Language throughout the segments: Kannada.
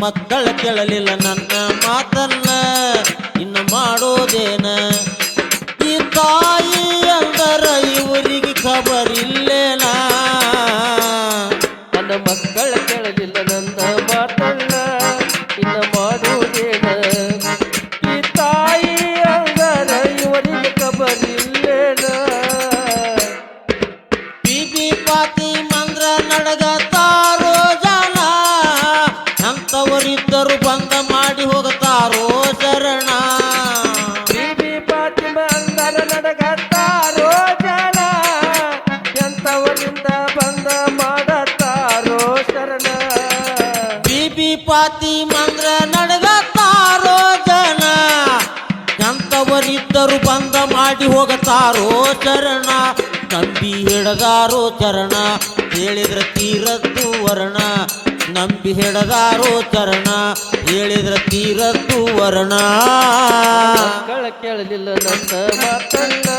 ಕೇಳಲಿಲ್ಲ ನನ್ನ ಮಾತನ್ನ. ಇನ್ನು ಮಾಡೋದೇನ? ಈ ತಾಯಿ ಅಂದರ ಇವರಿಗೆ ಖಬರಿಲ್ಲೇನಾ? ನನ್ನ ಮಕ್ಕಳ ಕೇಳಲಿಲ್ಲ ನನ್ನ ಮಾತನ್ನ. ಇನ್ನು ಮಾಡೋದೇನ? ಈ ತಾಯಿ ಅಂದರ ಇವರಿಗೆ ಖಬರಿಲ್ಲೇನ? ಬಿಬಿ ಪಾತಿ ಎಂತವರಿದ್ದರು ಬಂದ ಮಾಡಿ ಹೋಗತಾರೋ ಚರಣ, ನಂಬಿ ಹಿಡದಾರೋ ಚರಣ, ಹೇಳಿದ್ರ ತೀರದ್ದು ವರ್ಣ, ನಂಬಿ ಹಿಡದಾರೋ ಚರಣ, ಹೇಳಿದ್ರ ತೀರದ್ದು ವರ್ಣ. ಕೇಳಲಿಲ್ಲ ನನ್ನ ಮಾತನ್ನ.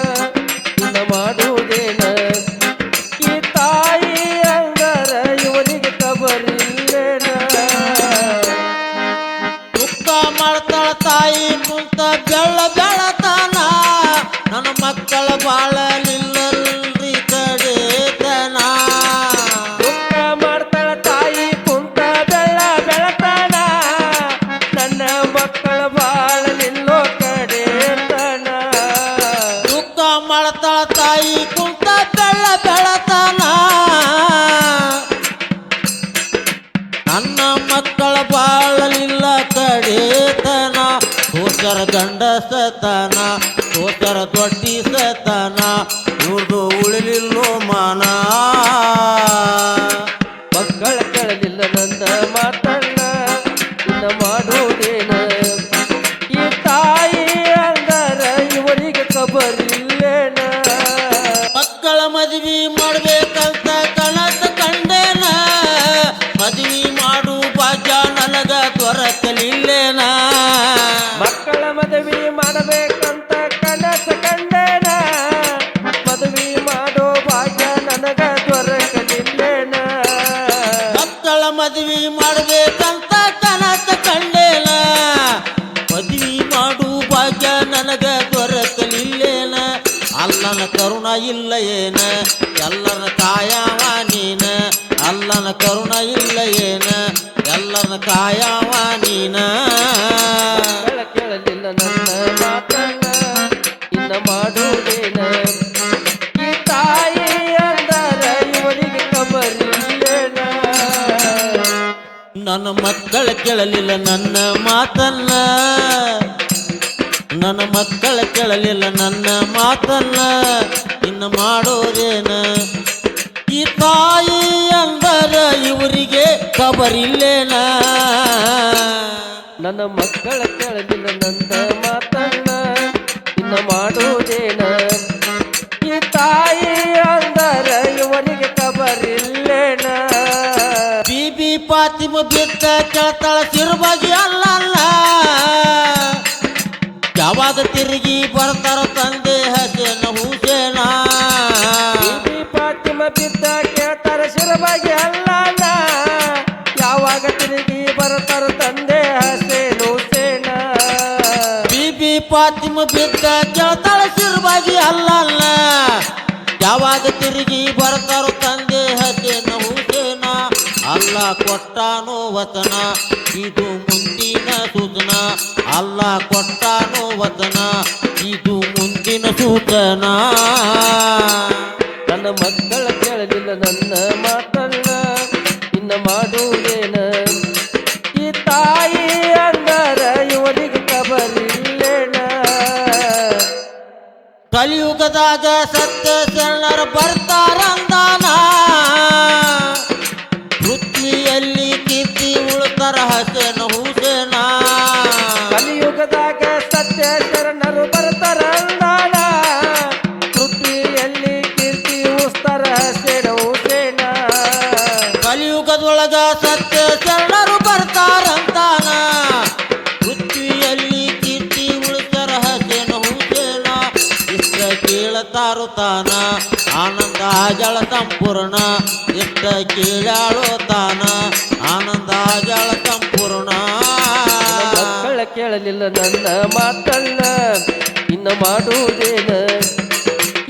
ದುಃಖ ತಾಯಿ ಕುಂತ ಬೆಳ್ಳ ಬೆಳತನ. ನನ್ನ ಮಕ್ಕಳ ಬಾಳಲಿಲ್ಲ ಕಡೆತನ. ಗಂಡ ಸತನ ಸೋಚರ ದೊಡ್ಡಿ ಸತನ ಇವ್ರದು ಉಳಿಲಿಲ್ಲೋ ಮಾನ. ಮಕ್ಕಳ ಕೇಳಲಿಲ್ಲ ನಂದ ಮಾತಣ್ಣ ಮಾಡುವುದೇನ ಕರುಣ ಇಲ್ಲ ಏನ ಎಲ್ಲನ ಕಾಯವ ನೀನ? ಅಲ್ಲನ ಕರುಣ ಇಲ್ಲ ಏನ ಎಲ್ಲರ ಕಾಯವ ನೀನ ಕೇಳಲಿಲ್ಲ ನನ್ನ ಮಾತನ್ನ ಇನ್ನ ಮಾಡುವುದೇನ? ಈ ತಾಯಿ ಅಂದರ ಇವರಿಗೆ ನನ್ನ ಮಕ್ಕಳ ಕೇಳಲಿಲ್ಲ ನನ್ನ ಮಾತನ್ನ. ನನ್ನ ಮಕ್ಕಳ ಕೇಳಲಿಲ್ಲ ನನ್ನ ಮಾತನ್ನ ಇನ್ನು ಮಾಡೋರೇನ? ಈ ತಾಯಿ ಅಂದರ ಇವರಿಗೆ ಕಬರಿಲ್ಲೇನ ನನ್ನ ಮಕ್ಕಳ ಕೇಳಲಿಲ್ಲ ನನ್ನ ಮಾತನ್ನ ಇನ್ನ ಮಾಡೋದೇನ? ಈ ತಾಯಿ ಅಂದರ ಇವರಿಗೆ ಕಬರಿಲ್ಲೇನ ಬಿ ಪಾತಿಮ ಬಿತ್ತ ಕೇಳ್ತಾಳ ಸಿರುಬಾಗಿ ಅಲ್ಲಲ್ಲ ಯಾವಾಗ ತಿರುಗಿ ಬರ್ತಾರ ತಂದೆ ಹಸೇನ ಹೂಸೇನ. ಬೀಬಿ ಪಾತಿಮ ಬಿದ್ದ ಕೇಳ್ತಾರ ಶಿರಬಾಗಿ ಅಲ್ಲ ಯಾವಾಗ ತಿರುಗಿ ಬರ್ತಾರ ತಂದೆ ಹಸೇನ ಹೂಸೇನ. ಬಿಬಿ ಪಾತಿಮ ಬಿದ್ದ ಕೇಳ್ತಾಳ ಸಿರುಬಾಗಿ ಅಲ್ಲಲ್ಲ. ಯಾವಾಗ ತಿರುಗಿ ಬರ್ತಾರೋ ತಂದೆ ಹಸೇನ ಹುಸೇನ ಅಲ್ಲ ಕೊಟ್ಟಾನೋ ವಚನ ಇದು ಮುಂದಿನ ಸೂಚನ ಅಲ್ಲ ಕೊಟ್ಟಾನೋ ವಚನ ಇದು ಮುಂದಿನ ಸೂತನ. ನನ್ನ ಮಕ್ಕಳ ಕೇಳಲಿಲ್ಲ ನನ್ನ ಮಾತನ್ನ ಇನ್ನ ಮಾಡುವುದೇನ ಈ ತಾಯಿ ಅಂದರ ಇವರಿಗೆ ಕಬರಿಲ್ಲೇನ ಕಲಿಯುಗದಾಗ ಸತ್ಯ ಶರಣರು ಬರ್ತಾರಂದಾನ? ಕಲಿಯುಗದಾಗ ಸತ್ಯ ಶರಣರು ಬರ್ತಾರ ಕೃತಿಯಲ್ಲಿ ಕೀರ್ತಿ ಉಸ್ತರ ಸೇನ. ಹುಸೇನ ಕಲಿಯುಗದೊಳಗ ಸತ್ಯ ಶರಣರು ಬರ್ತಾರಂತಾನ ಪೃಥ್ವಿಯಲ್ಲಿ ಕೀರ್ತಿ ಉಳ್ತಾರ ಹಸೇನ ಹುಸೇನ ಇಷ್ಟ ಕೇಳತಾರು ತಾನ, ಆನಂದ ಜಳ ಸಂಪೂರ್ಣ. ಇಷ್ಟ ಕೇಳಾಳೋ ತಾನ, ಆನಂದ ಜಳ ಸಂಪೂರ್ಣ. ಕೇಳಲಿಲ್ಲ ನನ್ನ ಮಾತನ್ನ. ಇನ್ನು ಮಾಡುವುದೇನ?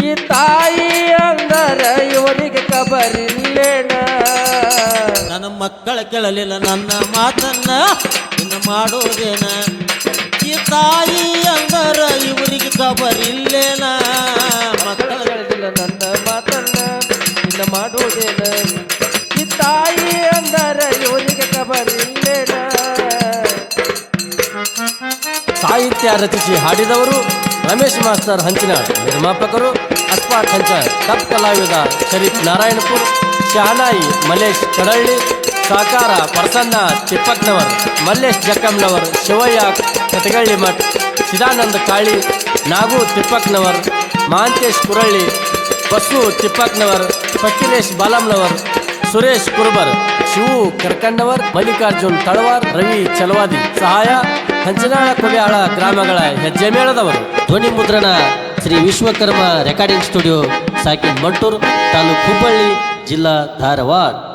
ಈ ತಾಯಿ ಅಂದರ ಇವರಿಗೆ ಕಬರಿಲ್ಲೇನ? ನನ್ನ ಮಕ್ಕಳ ಕೇಳಲಿಲ್ಲ ನನ್ನ ಮಾತನ್ನ. ಇನ್ನು ಮಾಡೋದೇನ ಈ ತಾಯಿ ಅಂದರ ಇವರಿಗೆ ಕಬರಿಲ್ಲೇನ? ಮಕ್ಕಳ ಮಕ್ಕಳ ಕೇಳಲಿಲ್ಲ ನನ್ನ ಮಾತನ್ನ. ಇನ್ನು ಮಾಡುವುದೇನ? ಈ ತಾಯಿ ಅಂದರ ಇವರಿಗೆ ಕಬರಿಲ್ಲೇನ? ಸಾಹಿತ್ಯ ರಚಿಸಿ ಹಾಡಿದವರು ರಮೇಶ್ ಮಾಸ್ತರ್ ಹಂಚಿನಾಳ್, ನಿರ್ಮಾಪಕರು ಅಸ್ಪಾಟ್ ಹಂಚ ಕಪ್ ಕಲಾವಿದ ಶರೀಫ್ ನಾರಾಯಣಪುರ್ ಶಹನಾಯಿ ಮಲೇಶ್ ಕಡಳ್ಳಿ, ಸಾಕಾರ ಪ್ರಸನ್ನ ತಿಪ್ಪಕ್ನವರ್ ಮಲ್ಲೇಶ್ ಜಕ್ಕಮ್ನವರ್, ಶಿವಯ್ಯ ಕಟಗಳ್ಳಿ ಮಠ್, ಚಿದಾನಂದ ಕಾಳಿ, ನಾಗು ತಿಪ್ಪಕ್ನವರ್ ಮಹಾಂತೇಶ್ ಕುರಳ್ಳಿ ಬಸ್ಸು ತಿಪ್ಪಕ್ನವರ್ ಪಕ್ಕಿಲೇಶ್ ಬಾಲಮ್ನವರ್, ಸುರೇಶ್ ಕುರುಬರ್, ಶಿವು ಕರ್ಕಣ್ಣವರ್, ಮಲ್ಲಿಕಾರ್ಜುನ್ ತಳವಾರ್, ರವಿ ಚಲವಾದಿ ಸಹಾಯ ಹಂಚನಾಳ ಕೊಬ್ಯಾಳ ಗ್ರಾಮಗಳ ಹೆಜ್ಜೆ ಮೇಳದವರು. ಧ್ವನಿ ಮುದ್ರಣ ಶ್ರೀ ವಿಶ್ವಕರ್ಮ ರೆಕಾರ್ಡಿಂಗ್ ಸ್ಟುಡಿಯೋ, ಸಾಕಿ ಮಂಟೂರು ತಾಲೂಕು ಹುಬ್ಬಳ್ಳಿ, ಜಿಲ್ಲಾ ಧಾರವಾಡ.